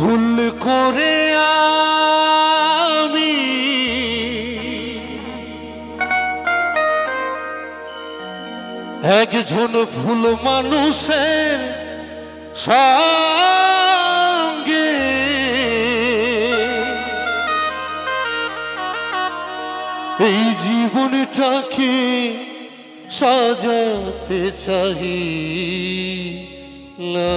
ভুল করে আমি একজন ভুল মানুষের সঙ্গে এই জীবনটাকে সাজাতে চাই না।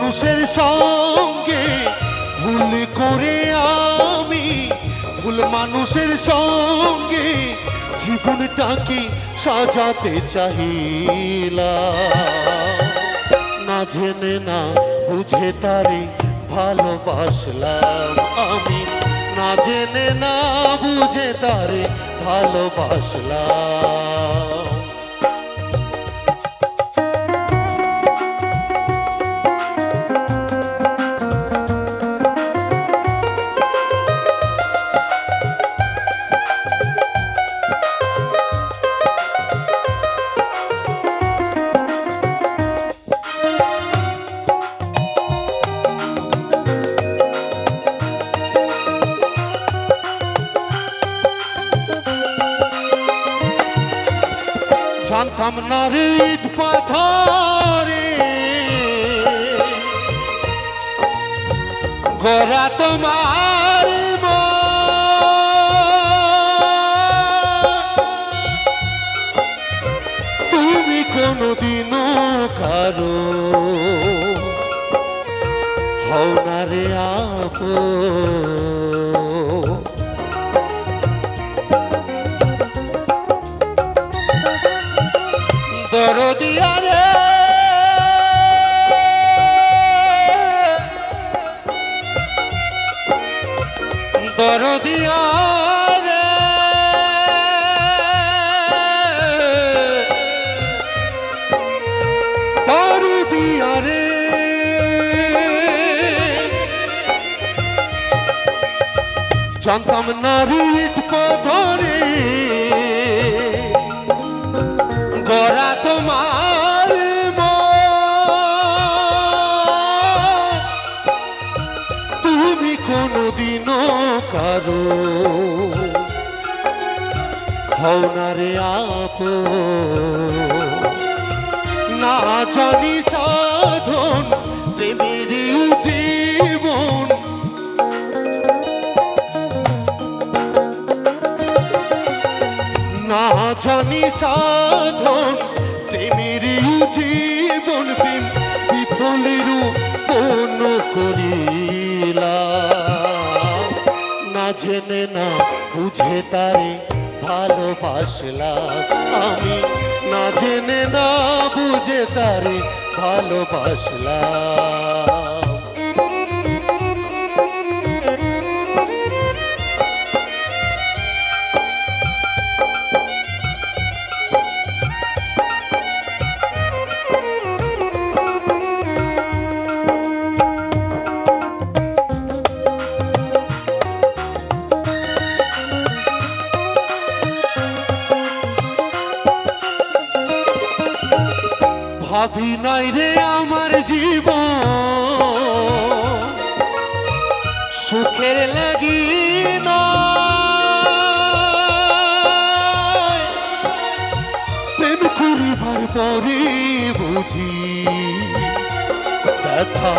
মানুষের সঙ্গে ভুল করে আমি, ভুল মানুষের সঙ্গে জীবনটাকে সাজাতে চাহিলা না জেনে না বুঝে তারে ভালোবাসলাম আমি। না জেনে না বুঝে তারে ভালোবাসলাম। জানতাম না রে ইট পাথরে। গোরা তোমার জানতাম না রিট পধরে গড়া তোমার তুমি কোনদিনও কারও হও না রে আপ না জানি সাধন জানি সাধন, প্রেমের জীবন প্রেম, বিফলের পূর্ণ করিলা না জেনে না বুঝে তারে ভালোবাসলাম আমি। না জেনে না বুঝে তারে ভালোবাসলাম। ভাবি নাই রে আমার জীবন সুখের লাগি নয়। প্রেম করিবার পরে বুঝি, ব্যথা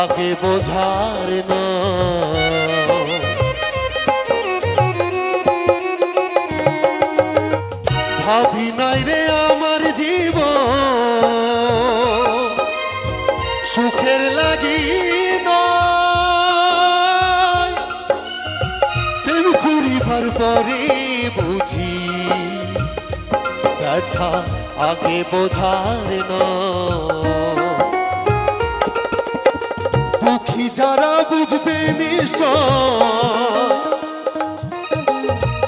আগে বোঝার না ভাবি ব্যথা আগে বোঝার দুঃখী যারা বুঝবে নিশ্চয়,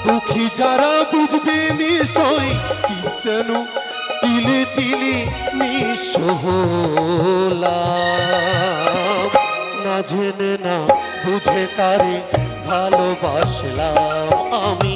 দুঃখী যারা বুঝবে নিশ্চয়, কি যেন তিলে তিলে না জেনে না বুঝে তারে ভালোবাসলাম আমি।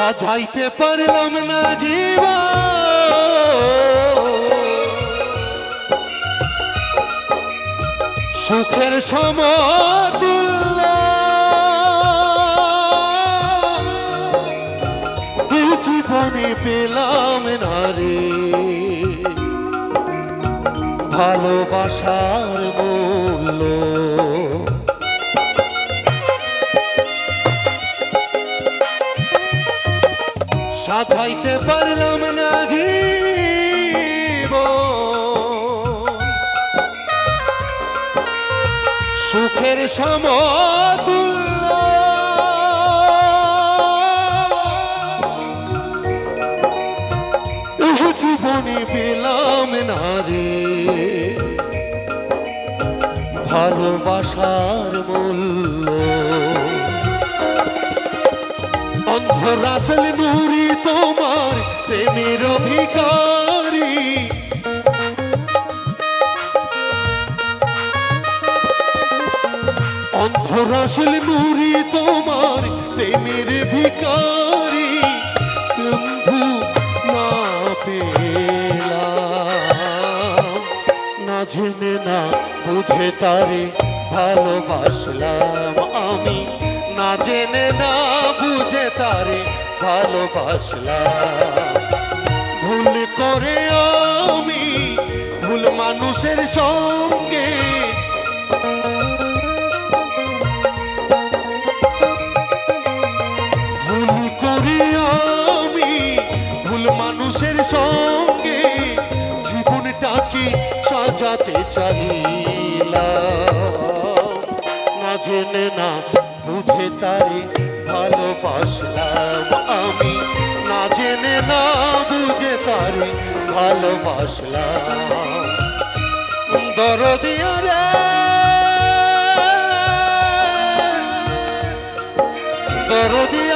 সাজাইতে পারলাম না জীবন। সুখের সমতুল্য। জীবনে পেলাম না রে। ভালোবাসার মূল্য সাজাইতে পারলাম না জীব সুখের সমতুল্য। জীবনে পেলাম না রে। ভালোবাসার মূল্য অন্ধ রাসেল নুরি তোমার প্রেমের অধিকারী। অন্ধ রাসেল নুরি তোমার প্রেমের ভিকারি বন্ধু না পেলাম, না না বুঝে তারে ভালোবাসলাম আমি। না জেনে, না বুঝে তারে ভালোবাসলাম। ভুল করে আমি ভুল মানুষের সঙ্গে। ভুল করে আমি ভুল মানুষের সঙ্গে জীবনটাকে সাজাতে চাইলাম? না জেনে, না বুঝে তারে ভালোবাসলাম আমি। না জেনে না বুঝে তারে ভালোবাসলাম। দরদিয়া রে দরদি